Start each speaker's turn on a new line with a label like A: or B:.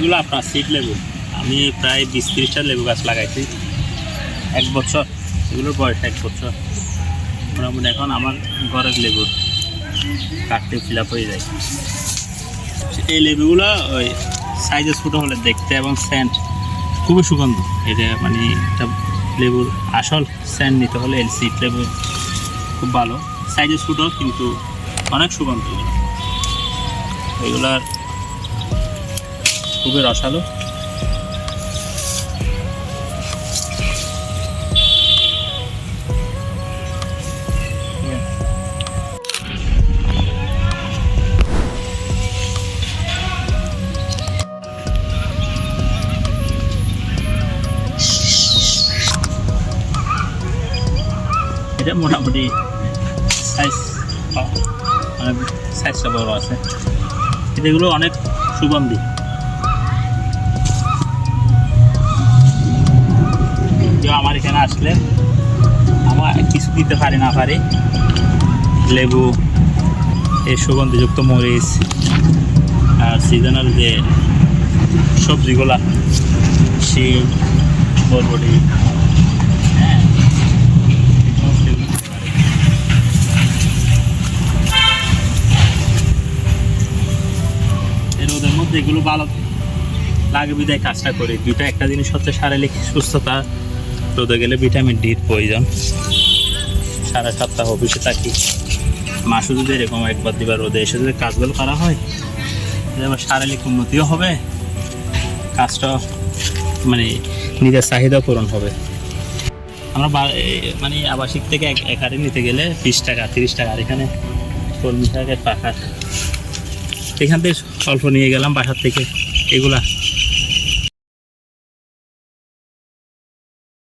A: এগুলো আপনার সিট লেবু। আমি প্রায় বিশ তিরিশটা লেবু গাছ লাগাইছি। এক বছর, এগুলোর বয়স এক বছর। মোটামুটি এখন আমার ঘরের লেবু কাটতে ফিল আপ হয়ে যায়। এই লেবুগুলো ওই সাইজে ছোটো হলে দেখতে এবং সেন্ট খুবই সুগন্ধ। এটা মানে একটা লেবুর আসল সেন্ট নিতে হলে এই সিট লেবু খুব ভালো। সাইজে ছোটো কিন্তু অনেক সুগন্ধ। এগুলো এগুলার খুবই রসালো। এটা মোটামুটি সাইজ অনেক সাইজটা বড় আছে। এগুলো অনেক সুগন্ধি। আমার এখানে আসলে আমার কিছু দিতে পারি না পারি। লেবু, এই সুগন্ধিযুক্ত মরিচ আর সিজনাল যে সবজিগুলা, শিম, বরবটি হ্যাঁ রোদের এগুলো ভালো লাগে বিদায় কাজটা করি। দুইটা একটা জিনিস হচ্ছে শারীরিক সুস্থতা রোদে গেলে ভিটামিন ডির প্রয়োজন। সারা সপ্তাহ অফিসে থাকি। মাসে যদি এরকম একবার দুবার রোদে এসে যদি কাজগুলো করা হয় আমার শারীরিক উন্নতিও হবে। কাজটা মানে নিজের চাহিদা পূরণ হবে। আমরা মানে আবাসিক থেকে এক একারে নিতে গেলে বিশ টাকা, তিরিশ টাকা, আর এখানে কলমি শাকের পাকা। এখান থেকে অল্প নিয়ে গেলাম বাসার থেকে। এগুলা